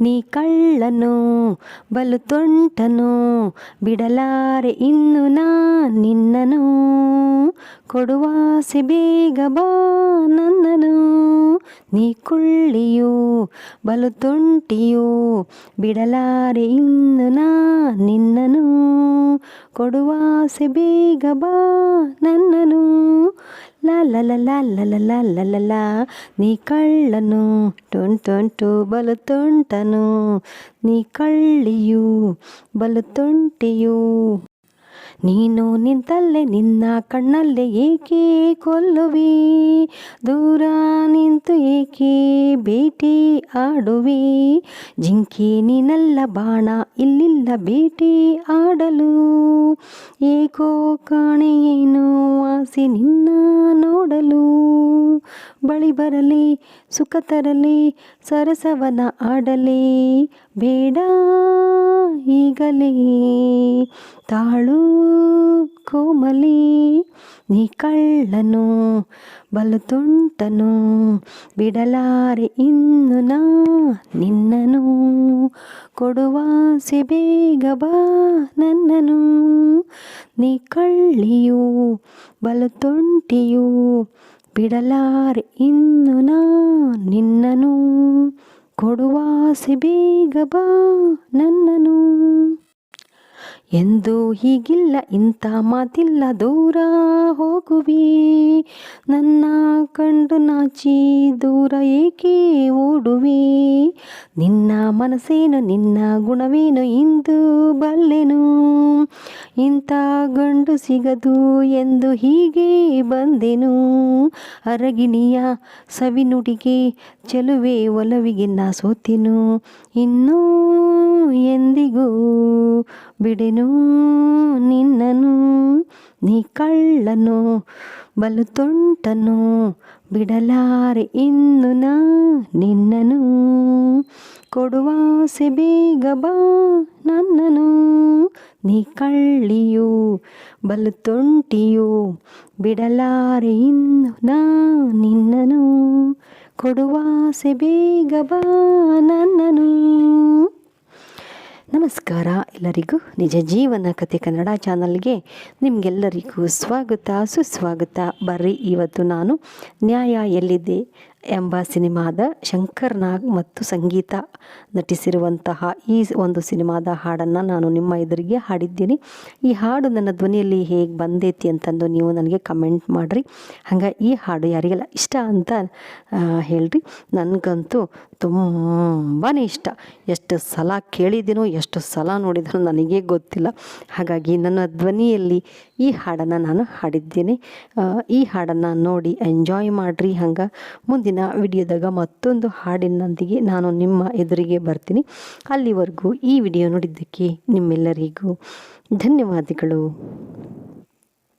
ನೀ ಕಳ್ಳನು ಬಲು ತೊಂಟನು ಬಿಡಲಾರೆ ಇನ್ನು ನಾ ನಿನ್ನನು ಕೊಡುವಾಸೆ ಬೇಗ ಬಾ ನನ್ನನು ನೀ ಕುಳ್ಳಿಯು ಬಲು ತುಂಟಿಯು ಬಿಡಲಾರೆ ಇನ್ನು ನಾ ನಿನ್ನನು ಕೊಡುವಾಸೆ ಬೇಗ ಬಾ ನನ್ನನು ಲಾ, ಲ ಲ ಲ ಲ ಲ ಲ ಲ ಲ ಲ. ನೀ ಕಳ್ಳನು ಟೊಂಟೊಂಟು ಟೊಂಟು ಬಲು ತುಂಟನು. ನೀ ಕಳ್ಳಿಯು, ಬಲು ತೊಂಟಿಯು. ನೀನು ನಿಂತಲ್ಲೇ, ನಿನ್ನ ಕಣ್ಣಲ್ಲೇ ಏಕೆ ಕೊಲ್ಲುವಿ? ದೂರ ನಿಂತು ಏಕೆ ಭೇಟಿ ಆಡುವಿ? ಜಿಂಕೆ ನೀನಲ್ಲ ಬಾಣ, ಇಲ್ಲಿಲ್ಲ ಭೇಟಿ ಆಡಲು. ಏಕೋ ಕಾಣೆಯೇನು ಆಸೆ ನಿನ್ನ ನೋಡಲು. ಬಳಿ ಬರಲಿ, ಸುಖ ತರಲಿ, ಸರಸವನ ಆಡಲಿ. ಬೇಡ ಈಗಲೇ ತಾಳು ಕೋಮಲಿ. ನೀ ಕಳ್ಳನು ಬಲು ತುಂಟನು ಬಿಡಲಾರೆ ಇನ್ನು ನಾ ನಿನ್ನನು ಕೊಡುವಾಸೆ ಬೇಗ ಬಾ ನನ್ನನು. ನೀ ಕಳ್ಳಿಯು ಬಲು ತುಂಟಿಯು ಬಿಡಲಾರೆ ಇನ್ನು ನಾ ನಿನ್ನನು ಕೊಡುವಾಸೆ ಬೇಗ ಬಾ ನನ್ನನು. ಎಂದು ಹೀಗಿಲ್ಲ, ಇಂಥ ಮಾತಿಲ್ಲ. ದೂರ ಹೋಗುವಿ. ನನ್ನ ಕಂಡು ನಾಚಿ, ದೂರ ಏಕೆ ಓಡುವಿ? ನಿನ್ನ ಮನಸ್ಸೇನು, ನಿನ್ನ ಗುಣವೇನು? ಇಂದು ಬಲ್ಲೆನು? ಇಂಥ ಗಂಡು ಸಿಗದು ಎಂದು ಹೀಗೆ ಬಂದೆನು? ಅರಗಿಣಿಯ ಸವಿನುಡಿಗೆ, ಚೆಲುವೆ ಒಲವಿಗೆ ನಾ ಸೋತೆನು? ಇನ್ನೂ ಎಂದಿಗೂ ಬಿಡೆನು ನಿನ್ನನು, ನೀ ಕಳ್ಳನು ಬಲು ತುಂಟನು ಬಿಡಲಾರೆ ಇನ್ನು ನಾ ನಿನ್ನನು. ಕೊಡುವಾಸೆ ಬೇಗ ಬಾ ನನ್ನನು, ನೀ ಕಳ್ಳಿಯು ಬಲು ತುಂಟಿಯು ಬಿಡಲಾರೆ ಇನ್ನು ನಾ ನಿನ್ನನು. ಕೊಡುವಾಸೆ ಬೇಗ ಬಾ ನನ್ನನು. ನಮಸ್ಕಾರ. ಎಲ್ಲರಿಗೂ ನಿಜ ಜೀವನ ಕತೆ ಕನ್ನಡ ಚಾನಲ್ಗೆ ನಿಮಗೆಲ್ಲರಿಗೂ ಸ್ವಾಗತ, ಸುಸ್ವಾಗತ. ಬರ್ರಿ, ಇವತ್ತು ನಾನು ನ್ಯಾಯ ಎಲ್ಲಿದೆ? ಎಂಬ ಸಿನಿಮಾದ ಶಂಕರ್ ನಾಗ್ ಮತ್ತು ಸಂಗೀತ ನಟಿಸಿರುವಂತಹ ಈ ಒಂದು ಸಿನಿಮಾದ ಹಾಡನ್ನು ನಾನು ನಿಮ್ಮ ಎದುರಿಗೆ ಹಾಡಿದ್ದೀನಿ. ಈ ಹಾಡು ನನ್ನ ಧ್ವನಿಯಲ್ಲಿ ಹೇಗೆ ಬಂದೈತಿ ಅಂತಂದು ನೀವು ನನಗೆ ಕಮೆಂಟ್ ಮಾಡಿರಿ. ಹಂಗೆ ಈ ಹಾಡು ಯಾರಿಗೆಲ್ಲ ಇಷ್ಟ ಅಂತ ಹೇಳ್ರಿ. ನನಗಂತೂ ತುಂಬಾ ಇಷ್ಟ. ಎಷ್ಟು ಸಲ ಕೇಳಿದ್ದೀನೋ, ಎಷ್ಟು ಸಲ ನೋಡಿದನೋ ನನಗೆ ಗೊತ್ತಿಲ್ಲ. ಹಾಗಾಗಿ ನನ್ನ ಧ್ವನಿಯಲ್ಲಿ ಈ ಹಾಡನ್ನು ನಾನು ಹಾಡಿದ್ದೇನೆ. ಈ ಹಾಡನ್ನು ನೋಡಿ ಎಂಜಾಯ್ ಮಾಡಿರಿ. ಹಂಗೆ ಮುಂದಿನ ವಿಡಿಯೋದಾಗ ಮತ್ತೊಂದು ಹಾಡಿನೊಂದಿಗೆ ನಾನು ನಿಮ್ಮ ಎದುರಿಗೆ ಬರ್ತೀನಿ. ಅಲ್ಲಿವರೆಗೂ ಈ ವಿಡಿಯೋ ನೋಡಿದ್ದಕ್ಕೆ ನಿಮ್ಮೆಲ್ಲರಿಗೂ ಧನ್ಯವಾದಗಳು.